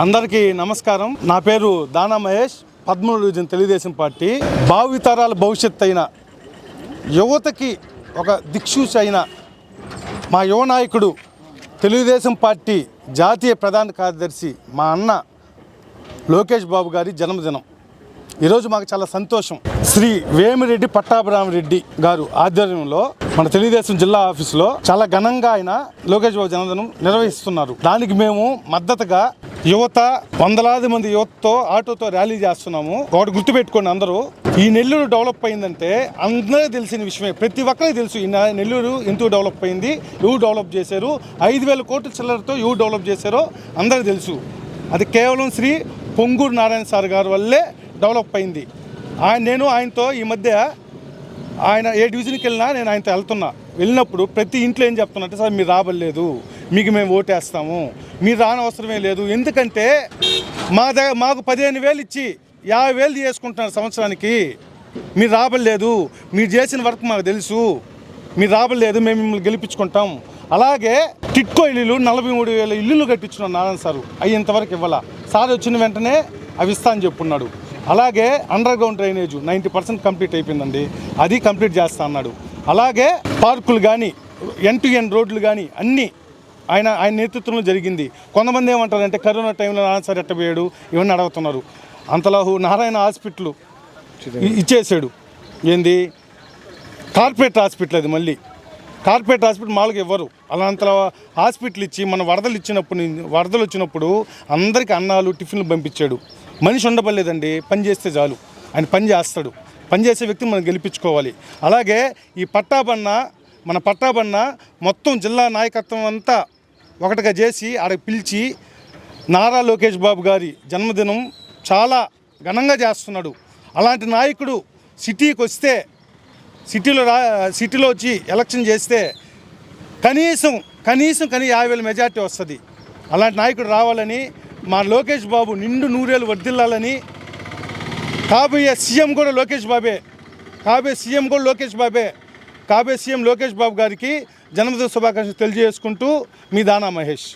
అందరికీ నమస్కారం. నా పేరు దానా మహేష్ పద్మూడు డివిజన్ తెలుగుదేశం పార్టీ. భావితరాల భవిష్యత్ అయిన యువతకి ఒక దిక్సూచి అయిన మా యువ నాయకుడు తెలుగుదేశం పార్టీ జాతీయ ప్రధాన కార్యదర్శి మా అన్న లోకేష్ బాబు గారి జన్మదినం. ఈరోజు మాకు చాలా సంతోషం. శ్రీ వేమిరెడ్డి పట్టాభిరామరెడ్డి గారు ఆధ్వర్యంలో మన తెలుగుదేశం జిల్లా ఆఫీసులో చాలా ఘనంగా ఆయన లోకేష్ బాబు జన్మదినం నిర్వహిస్తున్నారు. దానికి మేము మద్దతుగా యువత వందలాది మంది యువతతో ఆటోతో ర్యాలీ చేస్తున్నాము. ఒకటి గుర్తుపెట్టుకోండి అందరూ ఈ నెల్లూరు డెవలప్ అయిందంటే అందరూ తెలిసిన విషయమే. ప్రతి ఒక్కరికి తెలుసు ఈ నెల్లూరు ఎందుకు డెవలప్ అయింది? ఎవరు డెవలప్ చేశారు. ఐదు వేల కోట్ల చిల్లరతో ఎవరు డెవలప్ చేశారో అందరికీ తెలుసు. అది కేవలం శ్రీ పొంగూరు నారాయణ సార్ గారి వల్లే డెవలప్ అయింది. ఆయన నేను ఆయనతో ఈ మధ్య ఆయన ఏ డివిజన్కి వెళ్ళినా నేను ఆయనతో వెళ్తున్నా. వెళ్ళినప్పుడు ప్రతి ఇంట్లో ఏం చెప్తున్నట్టే సార్ మీరు రాబడలేదు మీకు మేము ఓటేస్తాము. మీరు రానవసరమే లేదు. ఎందుకంటే మా దగ్గర మాకు పదిహేను వేలు ఇచ్చి యాభై వేలు చేసుకుంటున్నారు సంవత్సరానికి. మీరు రాబడలేదు మీరు చేసిన వర్క్ మాకు తెలుసు. మీరు రాబడలేదు మేము మిమ్మల్ని గెలిపించుకుంటాం. అలాగే టిట్కో ఇల్లులు నలభై మూడు వేల ఇల్లులు కట్టించున్నాం నారాయణ సారు. అవి ఇంతవరకు ఇవ్వాల? సార్ వచ్చిన వెంటనే అవి ఇస్తా అని చెప్పున్నాడు. అలాగే underground drainage ninety percent complete అయిపోయిందండి. అది కంప్లీట్ చేస్తా అన్నాడు. అలాగే పార్కులు కానీ ఎన్ టు ఎన్ రోడ్లు కానీ అన్నీ ఆయన ఆయన నేతృత్వంలో జరిగింది. కొంతమంది ఏమంటారంటే కరోనా టైంలో నారాయణ సార్ ఎట్టబోయాడు ఇవన్నీ అడుగుతున్నారు. అంతలాహు నారాయణ హాస్పిటల్ ఇచ్చేసాడు. ఏంది? కార్పొరేట్ హాస్పిటల్ అది మళ్ళీ. కార్పొరేట్ హాస్పిటల్ మామూలుగా ఇవ్వరు అలాంత హాస్పిటల్ ఇచ్చి మన వరదలు ఇచ్చినప్పుడు వరదలు వచ్చినప్పుడు అందరికీ అన్నాలు టిఫిన్లు పంపించాడు. మనిషి ఉండబడలేదండి. పని చేస్తే చాలు. ఆయన పని చేస్తాడు. పని చేసే వ్యక్తిని మనం గెలిపించుకోవాలి. అలాగే ఈ పట్టాబన్న మన పట్టాబన్న మొత్తం జిల్లా నాయకత్వం అంతా ఒకటిగా చేసి ఆడ పిలిచి నారా లోకేష్ బాబు గారి జన్మదినం చాలా ఘనంగా చేస్తున్నాడు. అలాంటి నాయకుడు సిటీకి వస్తే సిటీలో రా సిటీలో వచ్చి ఎలక్షన్ చేస్తే కనీసం కనీసం కనీ యాభై వేల మెజార్టీ వస్తుంది. అలాంటి నాయకుడు రావాలని మా లోకేష్ బాబు నిండు నూరేలు వర్దిల్లాలని కాబోయే సీఎం కూడా లోకేష్ బాబే. కాబోయే సీఎం కూడా లోకేష్ బాబే. కాబోయే సీఎం లోకేష్ బాబు గారికి జన్మదిన శుభాకాంక్షలు తెలియజేసుకుంటూ మీ దానా మహేష్.